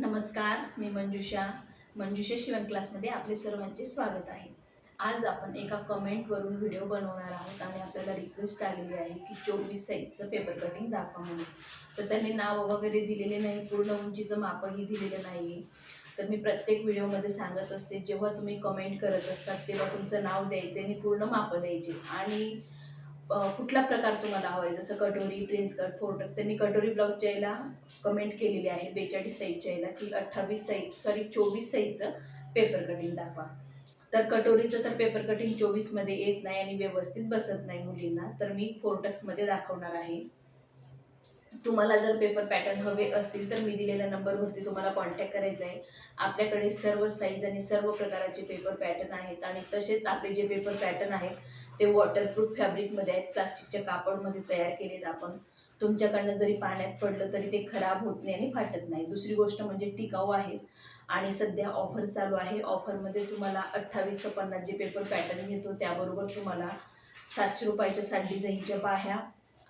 नमस्कार मी मंजुषा. मंजुषा शिवण क्लासमध्ये आपले सर्वांचे स्वागत आहे. आज आपण एका कमेंटवरून व्हिडिओ बनवणार आहोत आणि आपल्याला रिक्वेस्ट आलेली आहे की चोवीस साईजचं पेपर कटिंग दाखवा म्हणून. तर त्यांनी नाव वगैरे दिलेले नाही पूर्ण उंचीचं मापही दिलेलं नाही तर मी प्रत्येक व्हिडिओमध्ये सांगत असते जेव्हा तुम्ही कमेंट करत असतात तेव्हा तुमचं नाव द्यायचे आणि पूर्ण मापं द्यायचे. आणि कुठला प्रकार तुम्हाला हवा आहे जसं कटोरी प्रिन्स कट फोर्टक्स त्यांनी कटोरी ब्लाऊजच्या याला कमेंट केलेली आहे बेचाळीस साईजच्या याला की अठ्ठावीस साईज सॉरी चोवीस साईजचं पेपर कटिंग दाखवा. तर कटोरीचं तर पेपर कटिंग चोवीसमध्ये येत नाही आणि व्यवस्थित बसत नाही मुलींना. तर मी फोर्टक्समध्ये दाखवणार आहे. तुम्हाला जर पेपर पॅटर्न हवे असतील तर मी दिलेल्या नंबरवरती तुम्हाला कॉन्टॅक्ट करायचा आहे. आपल्याकडे सर्व साईज आणि सर्व प्रकाराचे पेपर पॅटर्न आहेत आणि तसेच आपले जे पेपर पॅटर्न आहेत ते वॉटरप्रूफ फॅब्रिकमध्ये आहेत. प्लास्टिकच्या कापडमध्ये तयार केलेत आपण. तुमच्याकडनं जरी पाण्यात पडलं तरी ते खराब होत नाही आणि फाटत नाही. दुसरी गोष्ट म्हणजे टिकाऊ आहेत आणि सध्या ऑफर चालू आहे. ऑफरमध्ये तुम्हाला अठ्ठावीस ते पन्नास जे पेपर पॅटर्न घेतो त्याबरोबर तुम्हाला सातशे रुपयाच्या सात डिझाईनच्या बाह्या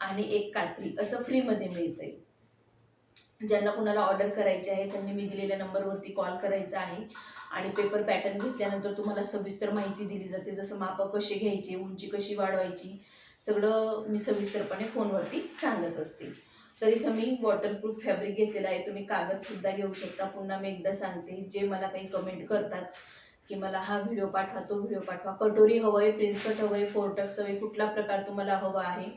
आणि एक कात्री. असं फ्रीमध्ये मिळतं आहे ज्यांना कुणाला ऑर्डर करायची आहे त्यांनी मी दिलेल्या नंबरवरती कॉल करायचा आहे. आणि पेपर पॅटर्न घेतल्यानंतर तुम्हाला सविस्तर माहिती दिली जाते. जसं मापं कसे घ्यायचे उंची कशी वाढवायची सगळं मी सविस्तरपणे फोनवरती सांगत असते. तर इथं मी वॉटरप्रूफ फॅब्रिक घेतलेलं आहे. तुम्ही कागदसुद्धा घेऊ शकता. पुन्हा मी एकदा सांगते जे मला काही कमेंट करतात की मला हा व्हिडिओ पाठवा तो व्हिडिओ पाठवा. कटोरी हवं आहे प्रिन्स कट हवं आहे फोर्टक्स हवं आहे कुठला प्रकार तुम्हाला हवा आहे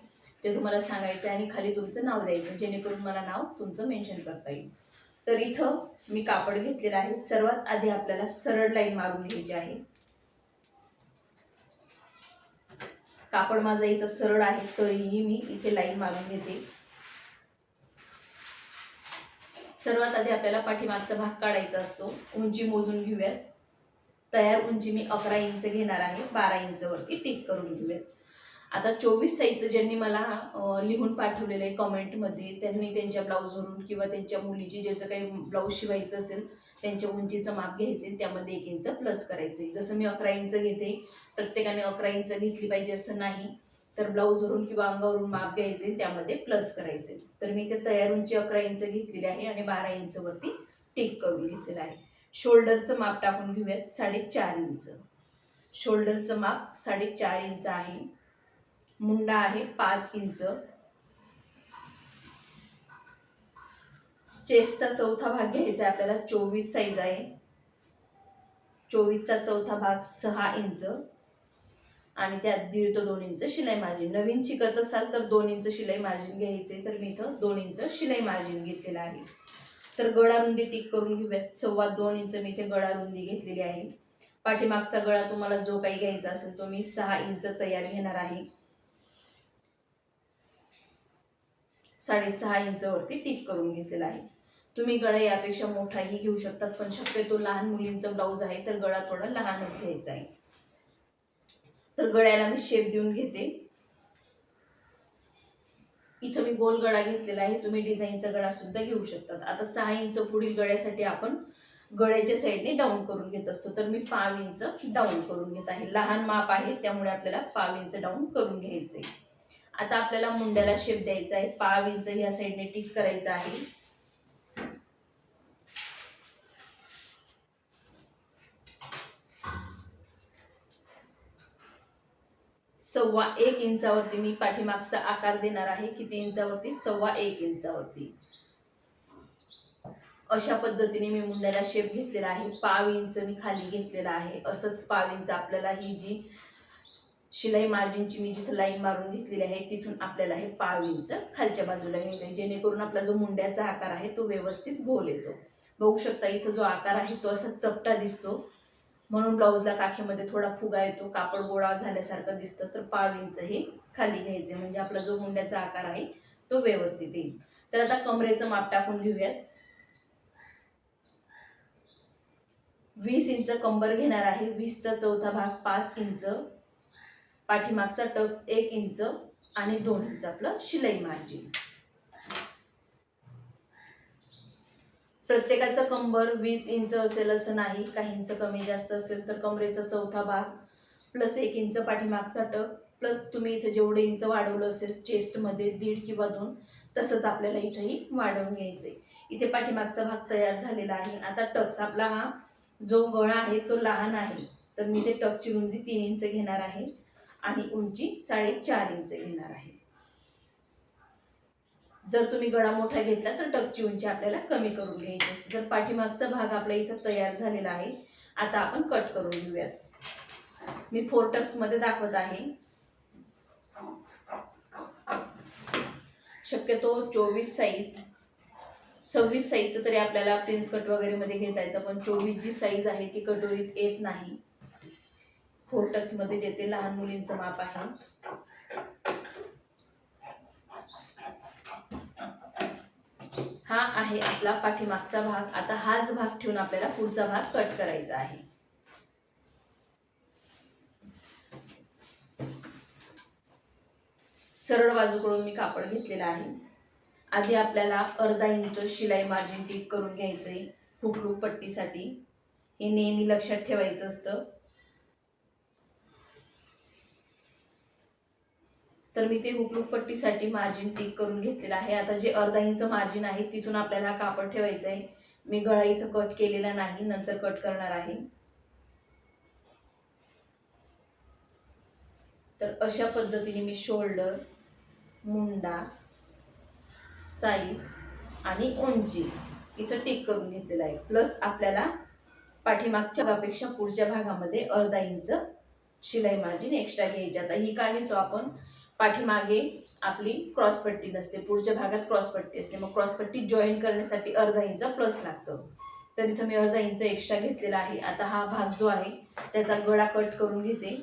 ते तुम्हाला सांगायचं आहे आणि खाली तुमचं नाव द्यायचं जेणेकरून मला नाव तुमचं मेन्शन करता येईल. तर इथं मी कापड घेतलेलं आहे. सर्वात आधी आपल्याला सरळ लाईन मारून घ्यायची आहे. कापड माझं इथं सरळ आहे तरीही मी इथे लाईन मारून घेते. सर्वात आधी आपल्याला पाठीमागचा भाग काढायचा असतो. उंची मोजून घेऊयात. तयार उंची मी अकरा इंच घेणार आहे. बारा इंचवरती टिक करून घेऊयात. आता चोवीस साईजचं ज्यांनी मला लिहून पाठवलेलं आहे कमेंटमध्ये त्यांनी त्यांच्या ब्लाऊजवरून किंवा त्यांच्या मुलीची ज्याचं काही ब्लाऊज शिवायचं असेल त्यांच्या उंचीचं माप घ्यायचे त्यामध्ये एक इंच प्लस करायचे जसं मी अकरा इंच घेते प्रत्येकाने अकरा इंच घेतली पाहिजे असं नाही तर ब्लाऊजवरून किंवा अंगावरून माप घ्यायचे त्यामध्ये प्लस करायचे तर मी ते तयार उंची अकरा इंच घेतलेली आहे आणि बारा इंचवरती टिक करून घेतलेलं आहे. शोल्डरचं माप टाकून घेऊयात साडेचार इंच. शोल्डरचं माप साडेचार इंच आहे. मुंडा आहे पाच इंच. चेस्टचा चौथा भाग घ्यायचा आहे आपल्याला चोवीस साईज आहे. चोवीसचा चौथा भाग सहा इंच. आणि त्यात दीड ते दोन इंच शिलाई मार्जिन नवीन शिकत असाल तर दोन इंच शिलाई मार्जिन घ्यायचे. तर मी इथं दोन इंच शिलाई मार्जिन घेतलेलं आहे. तर गळा रुंदी टिक करून घेऊयात. सव्वा दोन इंच मी इथे गळा रुंदी घेतलेली आहे. पाठीमागचा गळा तुम्हाला जो काही घ्यायचा असेल तो मी सहा इंच तयार घेणार आहे. साडेसहा इंचवरती टिप करून घेतलेला आहे. तुम्ही गळा यापेक्षा मोठाही घेऊ शकतात पण शक्यतो लहान मुलींचं ब्लाऊज आहे तर गळा थोडा लहानच घ्यायचा आहे. तर गळ्याला मी शेप देऊन घेते. इथं मी गोल गळा घेतलेला आहे तुम्ही डिझाईनचा गळा सुद्धा घेऊ शकतात. आता सहा इंच पुढील गळ्यासाठी आपण गळ्याच्या साईडने डाऊन करून घेत असतो तर मी पाव इंच डाऊन करून घेत आहे. लहान माप आहे त्यामुळे आपल्याला पाव इंच डाऊन करून घ्यायचं आहे आता आपल्याला मुंड्याला शेप द्यायचा आहे. पाव इंच ह्या साईडने टिक करायचं आहे. सव्वा एक इंचावरती मी पाठीमागचा आकार देणार आहे. किती इंचावरती? सव्वा एक इंचावरती. अशा पद्धतीने मी मुंड्याला शेप घेतलेला आहे. पाव इंच मी खाली घेतलेला आहे. असंच पाव इंच आपल्याला ही जी शिलाई मार्जिनची मी जिथं लाईन मारून घेतलेली आहे तिथून आपल्याला हे पाव इंच खालच्या बाजूला घ्यायचं आहे. जेणेकरून आपला जो मुंड्याचा आकार आहे तो व्यवस्थित गोल येतो. बघू शकता इथं जो आकार आहे तो असा चपटा दिसतो. म्हणून ब्लाऊजला काखेमध्ये थोडा फुगा येतो कापड गोळा झाल्यासारखं दिसतं. तर पाव इंच हे खाली घ्यायचे म्हणजे आपला जो मुंड्याचा आकार आहे तो व्यवस्थित येईल. तर आता कमरेचं माप टाकून घेऊयात. वीस इंच कंबर घेणार आहे. वीसचा चौथा भाग पाच इंच. पाठीमागचा टक्स एक इंच आणि दोन इंच आपलं शिलाई मार्जिन प्रत्येकाचं कंबर वीस इंच असेल असं नाही काहींचं कमी जास्त असेल तर कमरेचा चौथा भाग प्लस एक इंच पाठीमागचा टक प्लस तुम्ही इथे जेवढे इंच वाढवलं असेल चेस्टमध्ये दीड किंवा दोन तसंच आपल्याला इथंही वाढवून घ्यायचं आहे इथे पाठीमागचा भाग तयार झालेला आहे. आता टक्स आपला हा जो गळा आहे तो लहान आहे. तर मी ते टकची रुंदी तीन इंच घेणार आहे. आणि उंची साडेचार इंच येणार आहे. जर तुम्ही गळा मोठा घेतला तर टकची उंची आपल्याला कमी करून घ्यायची असते. तर पाठीमागचा भाग आपला इथं तयार झालेला आहे आता आपण कट करून घेऊयात. मी फोर टक्समध्ये दाखवत आहे. शक्यतो चोवीस साईज सव्वीस साईजचं तरी आपल्याला प्रिन्स कट वगैरे मध्ये घेता येतं पण चोवीस जी साईज आहे ती कटोरीत येत नाही. फोर टक्समध्ये जेथे लहान मुलींचं माप आहे. हा आहे आपला पाठीमागचा भाग. आता हाच भाग ठेवून आपल्याला पुढचा भाग कट करायचा आहे. सरळ बाजूकडून मी कापड घेतलेला आहे. आधी आपल्याला अर्धा इंच शिलाई मार्जिन टीप करून घ्यायचंय. हुकलूक पट्टीसाठी. हे नेहमी लक्षात ठेवायचं असतं. तर मी ते हुकलूक पट्टीसाठी मार्जिन टिक करून घेतलेलं आहे. आता जे अर्धा इंच मार्जिन आहे तिथून आपल्याला हा कापड ठेवायचं आहे. मी गळा इथं कट केलेला नाही नंतर कट करणार आहे. तर अशा पद्धतीने मी शोल्डर मुंडा साईज आणि उंची इथं टिक करून घेतलेलं आहे. प्लस आपल्याला पाठीमागच्या भागापेक्षा पुढच्या भागामध्ये अर्धा इंच शिलाई मार्जिन एक्स्ट्रा घ्यायची आता ही का आपण पाठीमागे आपली क्रॉसपट्टी नसते पुढच्या भागात क्रॉसपट्टी असते. मग क्रॉसपट्टी जॉईन करण्यासाठी अर्धा इंच प्लस लागतं. तर इथं मी अर्धा इंच एक्स्ट्रा घेतलेला आहे. आता हा भाग जो आहे त्याचा गळा कट करून घेते.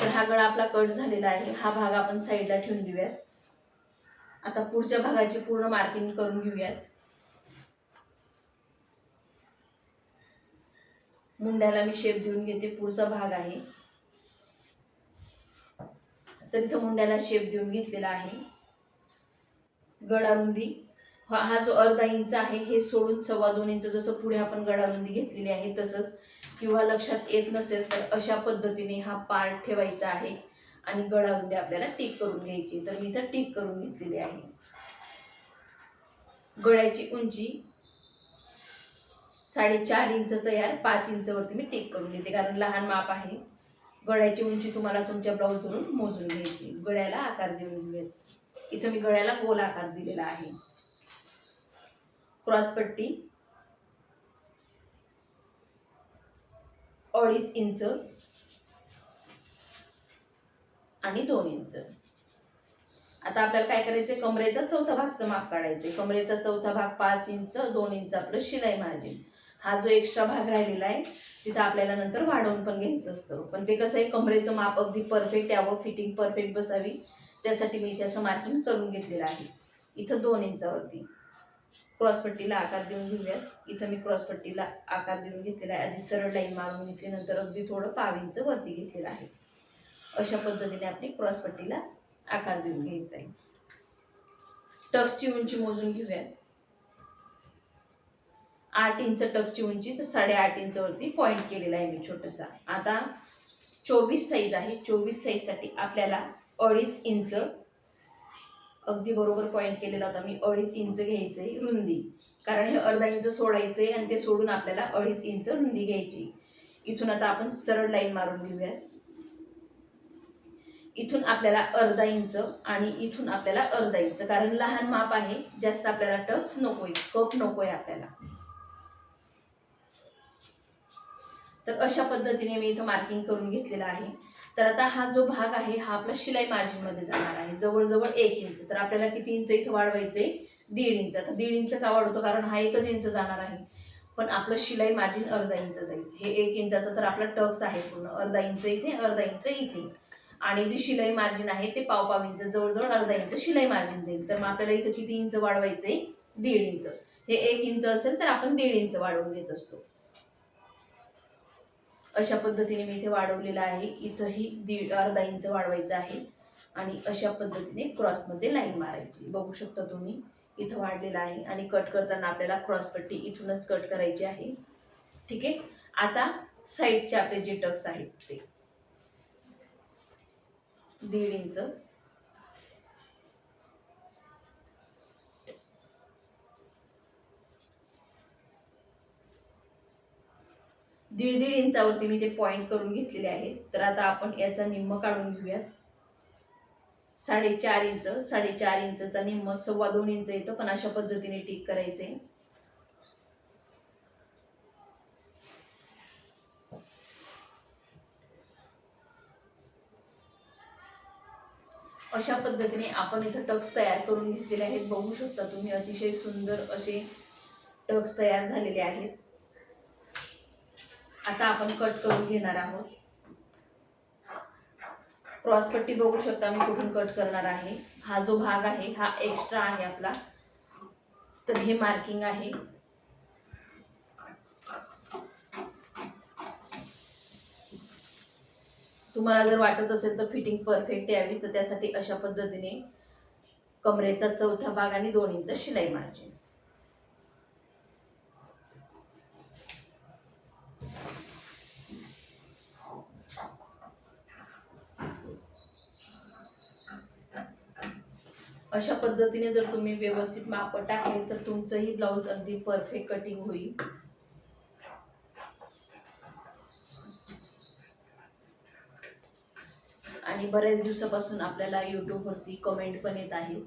तर हा गळा आपला कट झालेला आहे. हा भाग आपण साईडला ठेवून देऊयात आता पुढच्या भागाची पूर्ण मार्किंग करून घेऊयात. मुंड्याला मी शेप देऊन घेते पुढचा भाग आहे. तर इथं मुंड्याला शेप देऊन घेतलेला आहे. गडारुंदी. हा हा जो अर्धा इंच आहे हे सोडून सव्वा दोन इंच जसं पुढे आपण गडारुंदी घेतलेली आहे तसंच किंवा लक्षात येत नसेल तर अशा पद्धतीने हा पार्ट ठेवायचा आहे आणि गडारुंदी आपल्याला टिक करून घ्यायची तर मी इथं टिक करून घेतलेली आहे. गळ्याची उंची साडेचार इंच तयार पाच इंचवरती मी टेक करून घेते कारण लहान माप आहे. गळ्याची उंची तुम्हाला तुमच्या ब्लाऊजवरून मोजून घ्यायची. गळ्याला आकार देऊन घेत इथं मी गळ्याला गोल आकार दिलेला आहे. क्रॉसपट्टी अडीच इंच. आणि दोन इंच. आता आपल्याला काय करायचं कमरेचा चौथा भागचं माप काढायचंय. कमरेचा चौथा भाग पाच इंच दोन इंच आपलं शिलाई मार्जिन हा जो एक्स्ट्रा भाग राहिलेला आहे तिथं आपल्याला नंतर वाढवून पण घ्यायचं असतं. पण ते कसं आहे कमरेचं माप अगदी परफेक्ट यावं फिटिंग परफेक्ट बसावी. त्यासाठी मी इथे असं मार्किंग करून घेतलेलं आहे. इथं दोन इंचावरती. क्रॉसपट्टीला आकार देऊन घेऊयात. इथं मी क्रॉसपट्टीला आकार देऊन घेतलेला आहे. आधी सरळ लाईन मारून घेतली नंतर अगदी थोडं पाव इंच वरती घेतलेलं आहे. अशा पद्धतीने आपली क्रॉसपट्टीला आकार देऊन घ्यायचा आहे. टक्सची उंची मोजून घेऊयात. आठ इंच टक्सची उंची तर साडेआठ इंचवरती पॉईंट केलेला आहे मी छोटंसा. आता चोवीस साईज आहे. चोवीस साईजसाठी आपल्याला अडीच इंच अगदी बरोबर पॉईंट केलेला होता मी अडीच इंच घ्यायचं आहे रुंदी. कारण हे अर्धा इंच सोडायचं आहे आणि ते सोडून आपल्याला अडीच इंच रुंदी घ्यायची. इथून आता आपण सरळ लाईन मारून घेऊयात. इथून आपल्याला अर्धा इंच आणि इथून आपल्याला अर्धा इंच. कारण लहान माप आहे जास्त आपल्याला टक्स नकोय कप नकोय आपल्याला. तर अशा पद्धतीने मी इथं मार्किंग करून घेतलेलं आहे. तर आता हा जो भाग आहे हा आपला शिलाई मार्जिनमध्ये जाणार आहे. जवळजवळ एक इंच. तर आपल्याला किती इंच इथं वाढवायचे दीड इंच. आता दीड इंच का वाढवतो? कारण हा एकच इंच जाणार आहे. पण आपलं शिलाई मार्जिन अर्धा इंच जाईल. हे एक इंचाचं तर आपला टक्स आहे पूर्ण. अर्धा इंच इथे अर्धा इंच इथे. आणि जी शिलाई मार्जिन आहे ते पाव पाव इंच जवळजवळ अर्धा इंच शिलाई मार्जिन जाईल. तर मग आपल्याला इथं किती इंच वाढवायचंय? दीड इंच. हे एक इंच असेल तर आपण दीड इंच वाढवून देत असतो. अशा पद्धतीने मी इथे वाढवलेलं आहे. इथंही दीड अर्धा इंच वाढवायचं आहे. आणि अशा पद्धतीने क्रॉसमध्ये लाईन मारायची. बघू शकता तुम्ही इथं वाढलेलं आहे. आणि कट करताना आपल्याला क्रॉसपट्टी इथूनच कट करायची आहे. ठीक आहे? आता साईडचे आपले जे टक्स आहेत ते. दीड इंच. दीड दीड इंचावरती मी ते पॉइंट करून घेतलेले आहेत. तर आता आपण याचा निम्म काढून घेऊयात. साडेचार इंच साडेचार इंचचा निम्म सव्वा दोन इंच येतो पण अशा पद्धतीने टिक करायचे. अशा पद्धतीने आपण इथं टक्स तयार करून घेतलेले आहेत. बघू शकता तुम्ही अतिशय सुंदर असे टक्स तयार झालेले आहेत. आता आपण कट करून घेणार आहोत. क्रॉसपट्टी बघू शकता मी कुठून कट करणार आहे. हा जो भाग आहे हा एक्स्ट्रा आहे आपला. तर हे मार्किंग आहे. तुम्हाला जर वाटत असेल तर फिटिंग परफेक्ट यावी तर त्यासाठी अशा पद्धतीने कमरेचा चौथा भाग आणि दोन इंच शिलाई मार्जिन अशा पद्धतीने जर तुम्ही व्यवस्थित माप टाकले तर तुमचंही ब्लाऊज अगदी परफेक्ट कटिंग होईल. आणि बऱ्याच दिवसापासून आपल्याला यूट्यूबवरती कमेंट पण येत आहे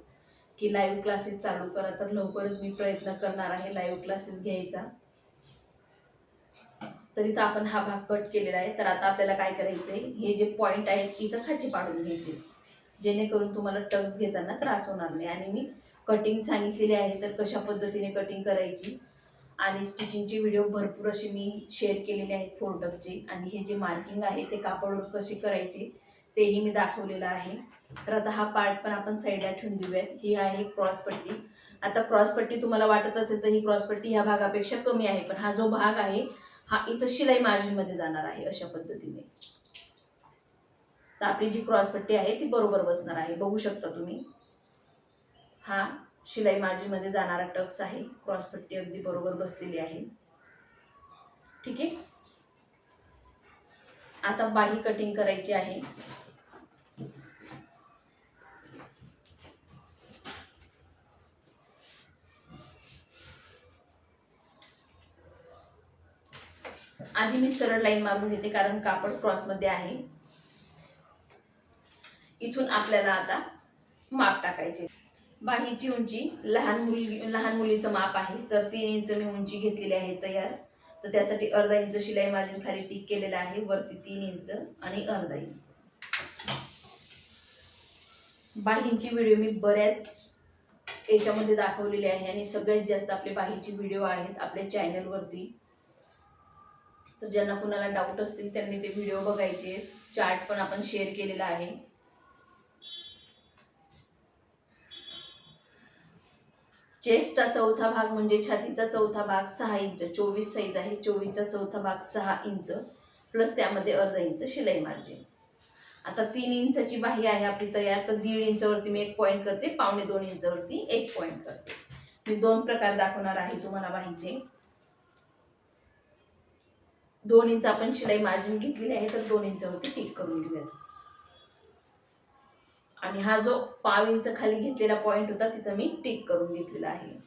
की लाईव्ह क्लासेस चालू करा तर लवकरच मी प्रयत्न करणार आहे लाईव्ह क्लासेस घ्यायचा. तर इथं आपण हा भाग कट केलेला आहे. तर आता आपल्याला काय करायचं आहे हे जे पॉईंट आहेत इथं खाची पाडून घ्यायचे. जेणेकरून तुम्हाला टक्स घेताना त्रास होणार नाही. आणि मी कटिंग सांगितलेली आहे तर कशा पद्धतीने कटिंग करायची? आणि स्टिचिंगचे व्हिडिओ भरपूर असे मी शेअर केलेले आहेत फोल्डरचे आणि हे जे मार्किंग आहे ते कापडवर कसे करायचे? तेही मी दाखवलेलं आहे. तर आता हा पार्ट पण आपण साईडला ठेवून देऊयात. ही आहे क्रॉसपट्टी आता क्रॉसपट्टी तुम्हाला वाटत असेल तर ही क्रॉसपट्टी ह्या भागापेक्षा कमी आहे पण हा जो भाग आहे हा इथं शिलाई मार्जिनमध्ये जाणार आहे अशा पद्धतीने. तर आपली जी क्रॉसपट्टी आहे ती बरोबर बसणार आहे. बघू शकता तुम्ही. हा शिलाई मार्जिनमध्ये जाणारा टक्स आहे. क्रॉसपट्टी अगदी बरोबर बसलेली आहे. ठीक आहे? आता बाही कटिंग करायची आहे. आधी मी सरळ लाईन मारून घेते कारण कापड क्रॉसमध्ये आहे. इथून आपल्याला आता माप टाकायचे. बाहीची उंची लहान मुलगी लहान मुलीचं माप आहे तर तीन इंच मी उंची घेतलेली आहे तयार. तर त्यासाठी अर्धा इंच शिलाई मार्जिन खाली टिक केलेलं आहे वरती तीन इंच आणि अर्धा इंच. बाहींची व्हिडिओ मी बऱ्याच याच्यामध्ये दाखवलेली आहे आणि सगळ्यात जास्त आपले बाहीची व्हिडिओ आहेत आपल्या चॅनलवरती तर ज्यांना कुणाला डाऊट असतील त्यांनी ते व्हिडिओ बघायचे. चार्ट पण आपण शेअर केलेला आहे. चेस्टचा चौथा भाग म्हणजे छातीचा चौथा भाग सहा इंच. चोवीस साईज आहे. चोवीसचा चौथा भाग सहा इंच. प्लस त्यामध्ये अर्धा इंच शिलाई मार्जिन आता तीन इंचाची बाही आहे आपली तयार तर दीड इंचवरती मी एक पॉईंट करते. पावणे दोन इंचवरती एक पॉईंट करते. मी दोन प्रकार दाखवणार आहे तुम्हाला बाहीचे. दोन इंच आपण शिलाई मार्जिन घेतलेली आहे तर दोन इंचावरती टिक करून घेऊयात. आणि हा जो पाव इंच खाली घेतलेला पॉइंट होता तिथं मी टिक करून घेतलेला आहे.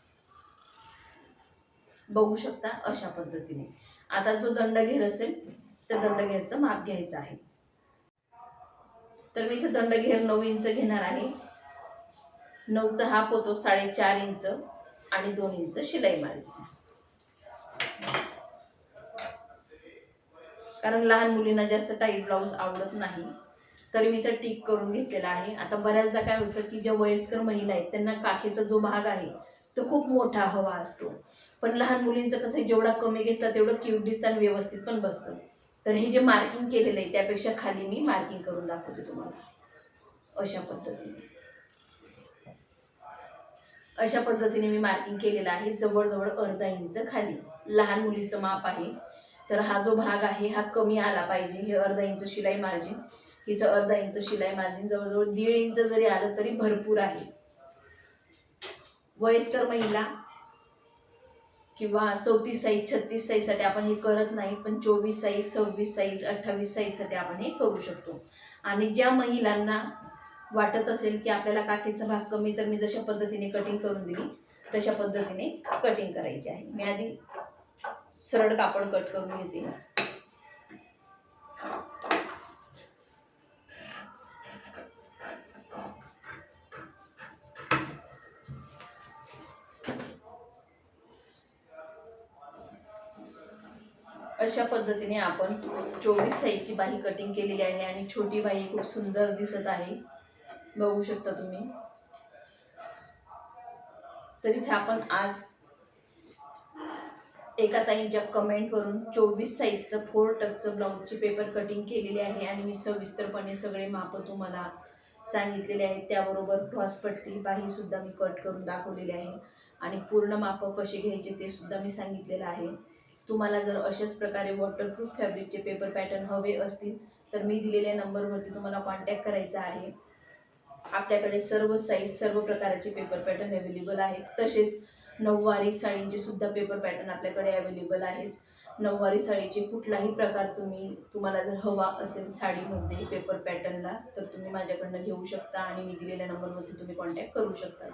बघू शकता अशा पद्धतीने. आता जो दंडघेर असेल त्या दंडघेरचं माप घ्यायचं आहे. तर मी इथं दंडघेर नऊ इंच घेणार आहे. नऊचा हाफ होतो साडेचार इंच आणि दोन इंच शिलाई मार्जिन कारण लहान मुलींना जास्त टाईट ब्लाऊज आवडत नाही. तरी मी तर टीक करून घेतलेला आहे. आता बऱ्याचदा काय होतं की ज्या वयस्कर महिला आहेत त्यांना काखेचा जो भाग आहे तो खूप मोठा हवा असतो. पण लहान मुलींचं कसं आहे, जेवढा कमी घेतला तेवढं क्यूट दिसतं आणि व्यवस्थित पण बसतं. तर हे जे मार्किंग केलेलं आहे त्यापेक्षा खाली मी मार्किंग करून दाखवते तुम्हाला. अशा पद्धतीने. अशा पद्धतीने मी मार्किंग केलेलं आहे. जवळजवळ अर्धा इंच खाली. लहान मुलीचं माप आहे. तर हा जो भाग आहे हा कमी आला पाहिजे. हे अर्धा इंच शिलाई मार्जिन इथं अर्धा इंच शिलाई मार्जिन जवळजवळ दीड इंच जरी आलं तरी भरपूर आहे. वयस्कर महिला किंवा चौतीस साईज छत्तीस साईजसाठी आपण हे करत नाही पण चोवीस साईज सव्वीस साईज अठ्ठावीस साईजसाठी आपण हे करू शकतो. आणि ज्या महिलांना वाटत असेल की आपल्याला काखेचा भाग कमी तर मी जशा पद्धतीने कटिंग करून दिली तशा पद्धतीने कटिंग करायची आहे. मी आधी सरळ कापड कट करून घेते. अशा पद्धतीने आपण चोवीस साईजची बाही कटिंग केलेली आहे आणि छोटी बाही खूप सुंदर दिसत आहे. बघू शकता तुम्ही. तर इथे आपण आज एका ताईंच्या कमेंटवरून चोवीस साईजचं फोर टकचं ब्लाऊजची पेपर कटिंग केलेली आहे आणि मी सविस्तरपणे सगळे मापं तुम्हाला सांगितलेले आहेत. त्याबरोबर क्रॉसपट्टी बाहीसुद्धा मी कट करून दाखवलेली आहे. आणि पूर्ण मापं कसे घ्यायचे ते सुद्धा मी सांगितलेलं आहे. तुम्हाला जर अशाच प्रकारे वॉटरप्रूफ फॅब्रिकचे पेपर पॅटर्न हवे असतील तर मी दिलेल्या नंबरवरती तुम्हाला कॉन्टॅक्ट करायचा आहे. आपल्याकडे सर्व साईज सर्व प्रकारचे पेपर पॅटर्न अवेलेबल आहेत. तसेच नऊवारी साडींचे सुद्धा पेपर पॅटर्न आपल्याकडे अवेलेबल आहेत. नऊवारी साडीचे कुठलाही प्रकार तुम्ही तुम्हाला जर हवा असेल साडीमध्ये पेपर पॅटर्नला तर तुम्ही माझ्याकडनं घेऊ शकता आणि मी दिलेल्या नंबरवरती तुम्ही कॉन्टॅक्ट करू शकता.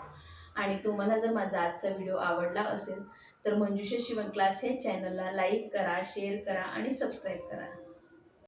आणि तुम्हाला जर माझा आजचा व्हिडिओ आवडला असेल तर मंजुषा शिवण क्लास या चॅनलला लाईक करा शेअर करा आणि सबस्क्राईब करा.